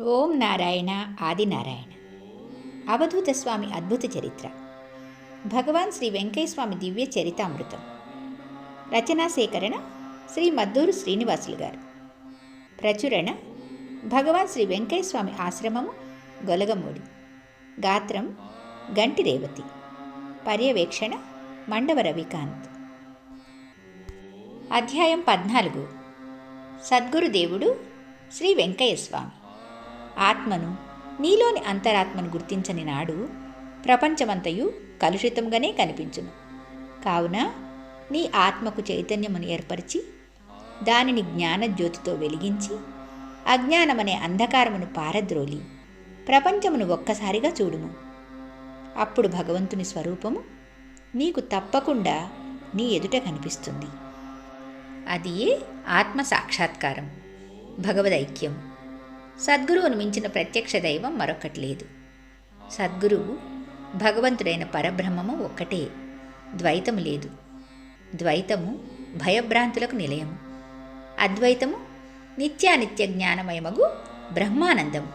ఓం నారాయణ ఆదినారాయణ అవధూత స్వామి అద్భుత చరిత్ర. భగవాన్ శ్రీ వెంకయ్యస్వామి దివ్య చరితామృతం. రచనా సేకరణ శ్రీ మద్దూరు శ్రీనివాసులు గారు. ప్రచురణ భగవాన్ శ్రీ వెంకయ్యస్వామి ఆశ్రమము గొలగమూడి. గాత్రం గంటి రేవతి పర్యవేక్షణ మండవ రవికాంత్. అధ్యాయం పద్నాలుగు. సద్గురుదేవుడు శ్రీ వెంకయ్యస్వామి. ఆత్మను నీలోని అంతరాత్మను గుర్తించని నాడు ప్రపంచమంతయు కలుషితంగానే కనిపించును. కావున నీ ఆత్మకు చైతన్యమును ఏర్పరిచి దానిని జ్ఞానజ్యోతితో వెలిగించి అజ్ఞానమనే అంధకారమును పారద్రోలి ప్రపంచమును ఒక్కసారిగా చూడుము. అప్పుడు భగవంతుని స్వరూపము నీకు తప్పకుండా నీ ఎదుట కనిపిస్తుంది. అది ఆత్మ సాక్షాత్కారం. భగవదైక్యం. సద్గురువును మించిన ప్రత్యక్ష దైవం మరొకటి లేదు. సద్గురువు భగవంతుడైన పరబ్రహ్మము ఒక్కటే ద్వైతము లేదు. ద్వైతము భయభ్రాంతులకు నిలయము. అద్వైతము నిత్యానిత్య జ్ఞానమయమగు బ్రహ్మానందము.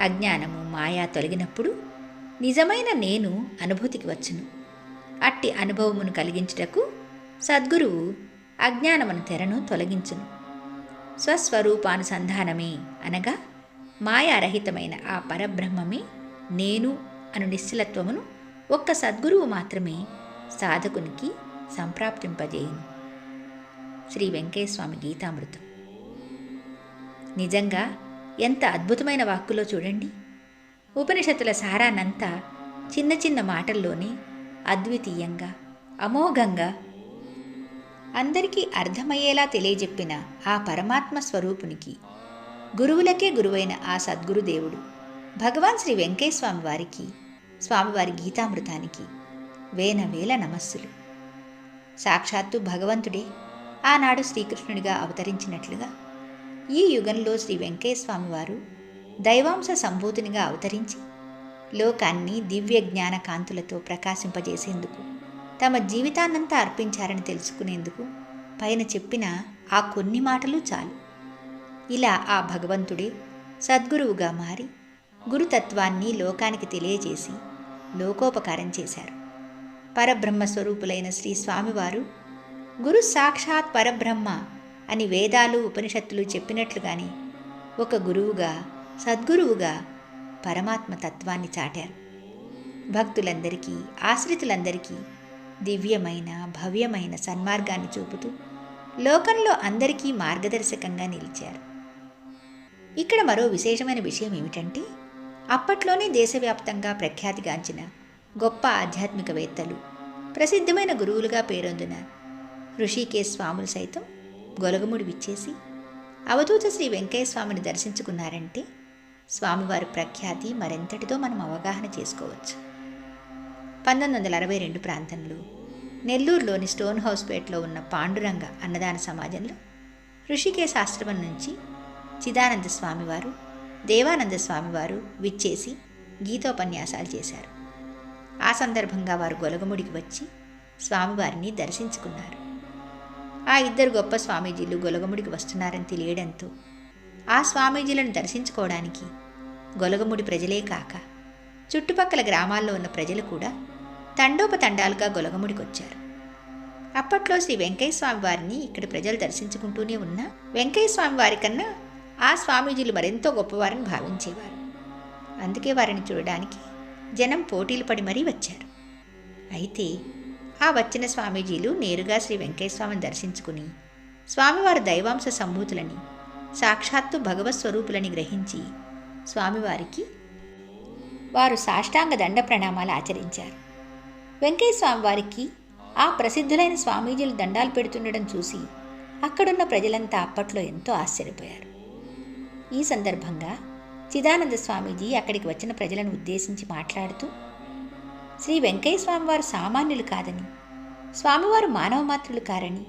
అజ్ఞానము మాయా తొలగినప్పుడు నిజమైన నేను అనుభూతికి వచ్చును. అట్టి అనుభవమును కలిగించుటకు సద్గురువు అజ్ఞానమును తెరను తొలగించును. స్వస్వరూపానుసంధానమే. అనగా మాయారహితమైన ఆ పరబ్రహ్మమే నేను అను నిశ్చలత్వమును ఒక్క సద్గురువు మాత్రమే సాధకునికి సంప్రాప్తింపజేయను. శ్రీ వెంకటేశ్వామి గీతామృతం. నిజంగా ఎంత అద్భుతమైన వాక్కులో చూడండి. ఉపనిషత్తుల సారానంతా చిన్న చిన్న మాటల్లోనే అద్వితీయంగా అమోఘంగా అందరికీ అర్థమయ్యేలా తెలియజెప్పిన ఆ పరమాత్మ స్వరూపునికి గురువులకే గురువైన ఆ సద్గురుదేవుడు భగవాన్ శ్రీ వెంకయ్యస్వామి వారికి స్వామివారి గీతామృతానికి వేల వేల నమస్సులు. సాక్షాత్తు భగవంతుడే ఆనాడు శ్రీకృష్ణుడిగా అవతరించినట్లుగా ఈ యుగంలో శ్రీ వెంకయ్య వారు దైవాంశ సంభూతినిగా అవతరించి లోకాన్ని దివ్య జ్ఞాన కాంతులతో ప్రకాశింపజేసేందుకు తమ జీవితాన్నంతా అర్పించారని తెలుసుకునేందుకు పైన చెప్పిన ఆ కొన్ని మాటలు చాలు. ఇలా ఆ భగవంతుడే సద్గురువుగా మారి గురుతత్వాన్ని లోకానికి తెలియజేసి లోకోపకారం చేశారు. పరబ్రహ్మ స్వరూపులైన శ్రీ స్వామివారు గురు సాక్షాత్ పరబ్రహ్మ అని వేదాలు ఉపనిషత్తులు చెప్పినట్లుగానే ఒక గురువుగా సద్గురువుగా పరమాత్మ తత్వాన్ని చాటారు. భక్తులందరికీ ఆశ్రితులందరికీ దివ్యమైన భవ్యమైన సన్మార్గాన్ని చూపుతూ లోకంలో అందరికీ మార్గదర్శకంగా నిలిచారు. ఇక్కడ మరో విశేషమైన విషయం ఏమిటంటే అప్పట్లోనే దేశవ్యాప్తంగా ప్రఖ్యాతిగాంచిన గొప్ప ఆధ్యాత్మికవేత్తలు ప్రసిద్ధమైన గురువులుగా పేరొందిన ఋషికేశ్ స్వాములు సైతం గొలగముడి విచ్చేసి అవధూత శ్రీ వెంకయ్య స్వామిని దర్శించుకున్నారంటే స్వామివారి ప్రఖ్యాతి మరెంతటితో మనం అవగాహన చేసుకోవచ్చు. పంతొమ్మిది వందల అరవై రెండు ప్రాంతంలో నెల్లూరులోని స్టోన్ హౌస్పేట్లో ఉన్న పాండురంగ అన్నదాన సమాజంలో ఋషికేశ ఆశ్రమం నుంచి చిదానంద స్వామివారు దేవానంద స్వామివారు విచ్చేసి గీతోపన్యాసాలు చేశారు. ఆ సందర్భంగా వారు గొలగముడికి వచ్చి స్వామివారిని దర్శించుకున్నారు. ఆ ఇద్దరు గొప్ప స్వామీజీలు గొలగముడికి వస్తున్నారని తెలియడంతో ఆ స్వామీజీలను దర్శించుకోవడానికి గొలగముడి ప్రజలే కాక చుట్టుపక్కల గ్రామాల్లో ఉన్న ప్రజలు కూడా తండోపతండాలుగా గొలగముడికొచ్చారు. అప్పట్లో శ్రీ వెంకయ్య స్వామి వారిని ఇక్కడ ప్రజలు దర్శించుకుంటూనే ఉన్న వెంకయ్య స్వామి వారి కన్నా ఆ స్వామీజీలు మరెంతో గొప్పవారని భావించేవారు. అందుకే వారిని చూడడానికి జనం పోటీలు పడి మరీ వచ్చారు. అయితే ఆ వచ్చిన స్వామీజీలు నేరుగా శ్రీ వెంకయ్య స్వామిని దర్శించుకుని స్వామివారి దైవాంశ సంభూతులని సాక్షాత్తు భగవత్ స్వరూపులని గ్రహించి స్వామివారికి వారు సాష్టాంగ దండ ప్రణామాలు ఆచరించారు. వెంకయ్య స్వామి వారికి ఆ ప్రసిద్ధులైన స్వామీజీలు దండాలు పెడుతుండడం చూసి అక్కడున్న ప్రజలంతా అప్పట్లో ఎంతో ఆశ్చర్యపోయారు. ఈ సందర్భంగా చిదానంద స్వామీజీ అక్కడికి వచ్చిన ప్రజలను ఉద్దేశించి మాట్లాడుతూ శ్రీ వెంకయ్య స్వామివారు సామాన్యులు కాదని స్వామివారు మానవ మాత్రులు కారని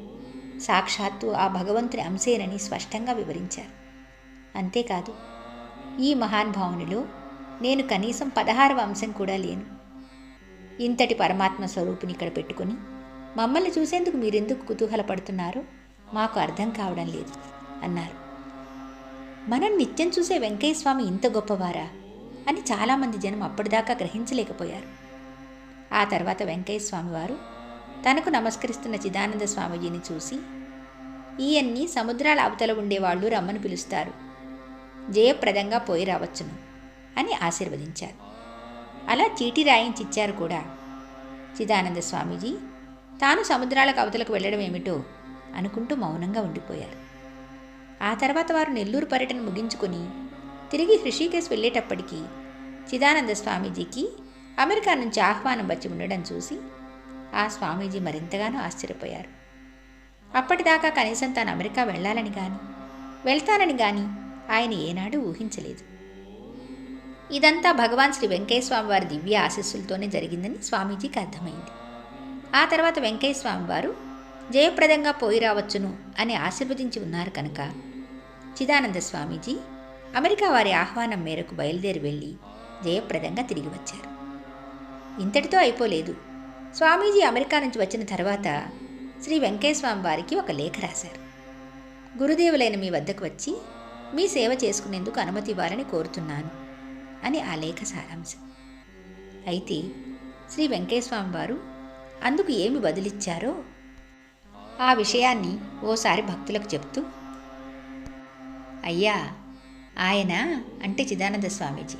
సాక్షాత్తు ఆ భగవంతుని అంశేనని స్పష్టంగా వివరించారు. అంతేకాదు ఈ మహానుభావునిలో నేను కనీసం పదహారవ అంశం కూడా లేను. ఇంతటి పరమాత్మ స్వరూపుని ఇక్కడ పెట్టుకుని మమ్మల్ని చూసేందుకు మీరెందుకు కుతూహలపడుతున్నారో మాకు అర్థం కావడం లేదు అన్నారు. మనం నిత్యం చూసే వెంకయ్య స్వామి ఇంత గొప్పవారా అని చాలామంది జనం అప్పటిదాకా గ్రహించలేకపోయారు. ఆ తర్వాత వెంకయ్య స్వామి వారు తనకు నమస్కరిస్తున్న చిదానంద స్వామీజీని చూసి ఈయన్ని సముద్రాల అవతల ఉండేవాళ్ళు రమ్మని పిలుస్తారు. జయప్రదంగా పోయి రావచ్చును. అని ఆశీర్వదించారు. అలా చీటీ రాయించిచ్చారు కూడా. చిదానంద స్వామీజీ తాను సముద్రాలకు అవతలకు వెళ్ళడం ఏమిటో అనుకుంటూ మౌనంగా ఉండిపోయారు. ఆ తర్వాత వారు నెల్లూరు పర్యటన ముగించుకొని తిరిగి హృషికేశ్ వెళ్ళేటప్పటికీ చిదానంద స్వామీజీకి అమెరికా నుంచి ఆహ్వానం వచ్చి ఉండడం చూసి ఆ స్వామీజీ మరింతగానో ఆశ్చర్యపోయారు. అప్పటిదాకా కనీసం తాను అమెరికా వెళ్ళాలని కానీ వెళ్తానని కానీ ఆయన ఏనాడు ఊహించలేదు. ఇదంతా భగవాన్ శ్రీ వెంకయ్యస్వామి వారి దివ్య ఆశీస్సులతోనే జరిగిందని స్వామీజీకి అర్థమైంది. ఆ తర్వాత వెంకయ్యస్వామి వారు జయప్రదంగా పోయి రావచ్చును అని ఆశీర్వదించి ఉన్నారు కనుక చిదానంద స్వామీజీ అమెరికా వారి ఆహ్వానం మేరకు బయలుదేరి వెళ్ళి జయప్రదంగా తిరిగి వచ్చారు. ఇంతటితో అయిపోలేదు. స్వామీజీ అమెరికా నుంచి వచ్చిన తర్వాత శ్రీ వెంకయ్య వారికి ఒక లేఖ రాశారు. గురుదేవులైన మీ వద్దకు వచ్చి మీ సేవ చేసుకునేందుకు అనుమతి ఇవ్వాలని కోరుతున్నాను. అని ఆ లేఖ సారాంశం. అయితే శ్రీ వెంకయ్య వారు అందుకు ఏమి బదులిచ్చారో? ఆ విషయాన్ని ఓసారి భక్తులకు చెప్తూ అయ్యా ఆయన అంటే చిదానంద స్వామీజీ.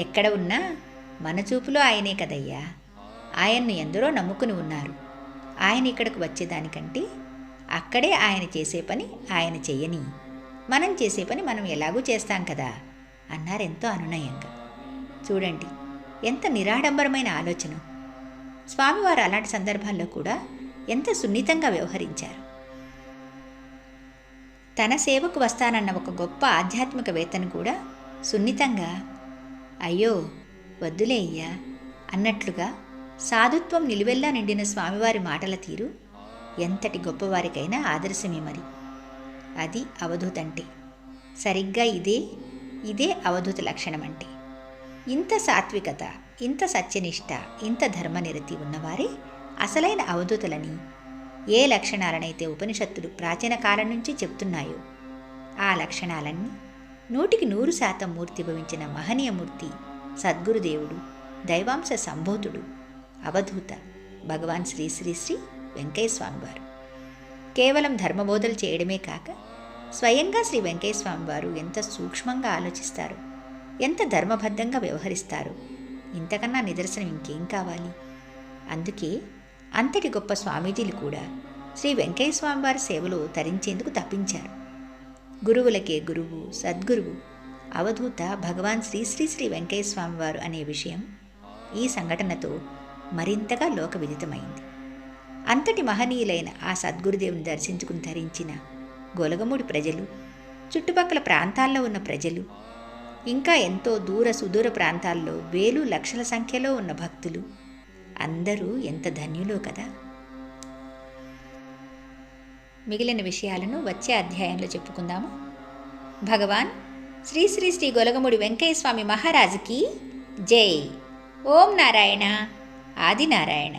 ఎక్కడ ఉన్నా మన చూపులో ఆయనే కదయ్యా. ఆయన్ను ఎందరో నమ్ముకుని ఉన్నారు. ఆయన ఇక్కడికి వచ్చేదానికంటే అక్కడే ఆయన చేసే పని ఆయన చెయ్యని. మనం చేసే పని మనం ఎలాగూ చేస్తాం కదా. అన్నారెంతో అనునయంగా. చూడండి ఎంత నిరాడంబరమైన ఆలోచన. స్వామివారు అలాంటి సందర్భాల్లో కూడా ఎంత సున్నితంగా వ్యవహరించారు. తన సేవకు వస్తానన్న ఒక గొప్ప ఆధ్యాత్మికవేత్తను కూడా సున్నితంగా అయ్యో వద్దులే అయ్యా అన్నట్లుగా సాధుత్వం నిలువెల్లా నిండిన స్వామివారి మాటల తీరు ఎంతటి గొప్పవారికైనా ఆదర్శమే మరి. అది అవధూతంటే. సరిగ్గా ఇదే ఇదే అవధూత లక్షణం అంటే. ఇంత సాత్వికత ఇంత సత్యనిష్ట ఇంత ధర్మనిరతి ఉన్నవారే అసలైన అవధూతలని ఏ లక్షణాలనైతే ఉపనిషత్తులు ప్రాచీన కాలం నుంచి చెప్తున్నాయో ఆ లక్షణాలన్నీ నూటికి నూరు శాతం మూర్తిభవించిన మహనీయమూర్తి సద్గురుదేవుడు దైవాంశ సంబోధుడు అవధూత భగవాన్ శ్రీ శ్రీ శ్రీ వెంకయ్య స్వామివారు కేవలం ధర్మబోధలు చేయడమే కాక స్వయంగా శ్రీ వెంకయ్య వారు ఎంత సూక్ష్మంగా ఆలోచిస్తారు ఎంత ధర్మబద్ధంగా వ్యవహరిస్తారు. ఇంతకన్నా నిదర్శనం ఇంకేం కావాలి? అందుకే అంతటి గొప్ప స్వామీజీలు కూడా శ్రీ వెంకయ్య వారి సేవలో తరించేందుకు తప్పించారు. గురువులకే గురువు సద్గురువు అవధూత భగవాన్ శ్రీ శ్రీ శ్రీ వెంకయ్య వారు అనే విషయం ఈ సంఘటనతో మరింతగా లోక విదితమైంది అంతటి మహనీయులైన ఆ సద్గురుదేవుని దర్శించుకుని ధరించిన గొలగముడి ప్రజలు చుట్టుపక్కల ప్రాంతాల్లో ఉన్న ప్రజలు ఇంకా ఎంతో దూర సుదూర ప్రాంతాల్లో వేలు లక్షల సంఖ్యలో ఉన్న భక్తులు. అందరూ ఎంత ధన్యులో కదా! మిగిలిన విషయాలను వచ్చే అధ్యాయంలో చెప్పుకుందాము. భగవాన్ శ్రీ శ్రీ శ్రీ గొలగముడి వెంకయ్యస్వామి మహారాజుకి జై! ఓం నారాయణ! ఆదినారాయణ!